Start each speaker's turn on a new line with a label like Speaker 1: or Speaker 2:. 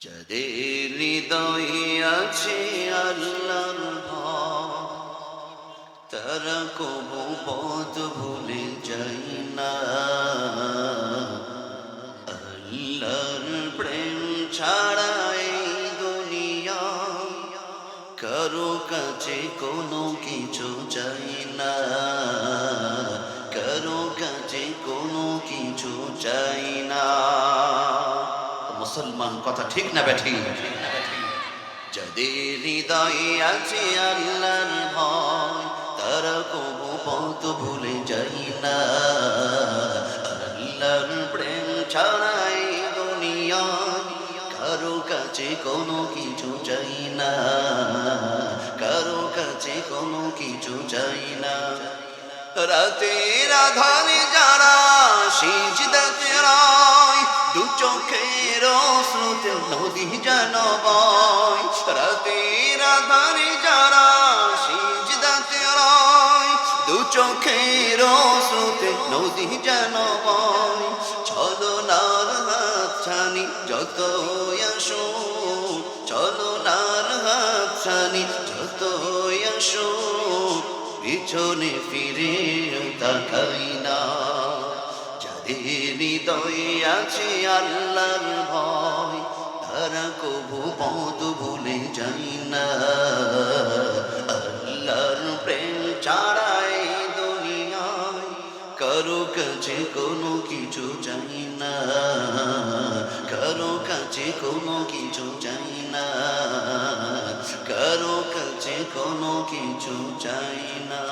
Speaker 1: যাদের হৃদয়ে আছে আল্লাহর তারা কবু পথ ভুলে যাই না। আল্লাহর প্রেম ছাড়া এই দুনিয়া কারও কাছে কোনো কিছু চাই না। কারও কাছে কোনো কিছু চাই না মুসলমান কথা ঠিক না ব্যাঠি যাদের হৃদয়ে আছে আল্লাহর ভয়, তারা কবু পথ ভুলে যাই না। আল্লাহর প্রেম ছাড়াই দুনিয়া কারও কাছে কোনো কিছু চাই না। কারও কাছে কোনো কিছু চাই না। রাতের চোখের স্রোতে নদী যেন বয়। রাতের আধারে যারা সিজদাতে রয়, দু চোখের স্রোতে নদী যেন বয়। চলো নার হাত ছানি যত আসো, চলো নার হাত ছানি যত আসো। পিছনে ফিরে তাকাই আছে আল্লাহর ভয়। তারা কবু পদ ভুলে যাই না। আল্লাহর প্রেম ছাড়াই দুনিয়ায় কারও কাছে কোনো কিছু চাই না। কারও কাছে কোনো কিছু চাই না। কারও কাছে কোনো কিছু চাই না।